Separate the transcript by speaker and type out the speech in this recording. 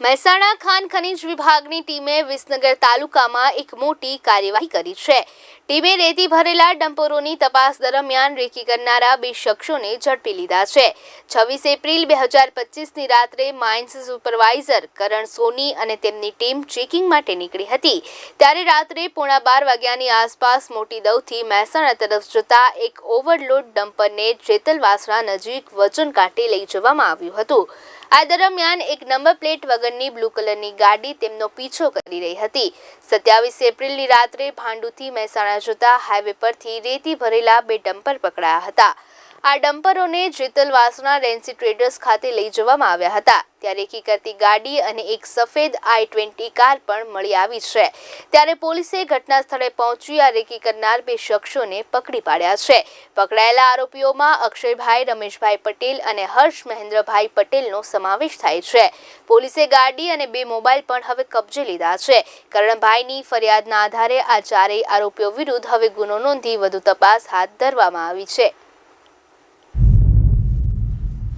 Speaker 1: મહેસાણા ખાન ખનીજ વિભાગની ટીમે વિસનગર તાલુકામાં એક મોટી કાર્યવાહી કરી છે. ટીમે રેતી ભરેલા ડમ્પરોની તપાસ દરમિયાન રેકી કરનારા બે શખ્સોને ઝડપી લીધા છે. છવ્વીસ એપ્રિલ બે હજાર પચીસની રાત્રે માઇન્સ સુપરવાઇઝર કરણ સોની અને તેમની ટીમ ચેકિંગ માટે નીકળી હતી. ત્યારે રાત્રે પોણા બાર વાગ્યાની આસપાસ મોટી દવથી મહેસાણા તરફ જતા એક ઓવરલોડ ડમ્પરને જેતલવાસણા નજીક વજન કાંટે લઈ જવામાં આવ્યું હતું. આ દરમિયાન એક નંબર પ્લેટ વગરની બ્લુ કલરની ગાડી તેમનો પીછો કરી રહી હતી. સત્યાવીસ એપ્રિલની રાત્રે ભાંડુથી મહેસાણા જતા હાઈવે પરથી રેતી ભરેલા બે ડમ્પર પકડાયા હતા. આ ડમ્પરોને જેતલવાસના રેન્સી ટ્રેડર્સ ખાતે લઈ જવામાં આવ્યા હતા. ત્યારે એકી કરતી ગાડી અને એક સફેદ આઈ ટ્વેન્ટી કાર પણ મળી આવી છે. ત્યારે પોલીસે ઘટના સ્થળે પહોંચી આ રેકી કરનાર બે શખ્સોને પકડી પાડ્યા છે. પકડાયેલા આરોપીઓમાં અક્ષયભાઈ, રમેશભાઈ પટેલ અને હર્ષ મહેન્દ્રભાઈ પટેલનો સમાવેશ થાય છે. પોલીસે ગાડી અને બે મોબાઈલ પણ હવે કબજે લીધા છે. કરણભાઈની ફરિયાદના આધારે આ ચારેય આરોપીઓ વિરુદ્ધ હવે ગુનો નોંધી વધુ તપાસ હાથ ધરવામાં આવી છે.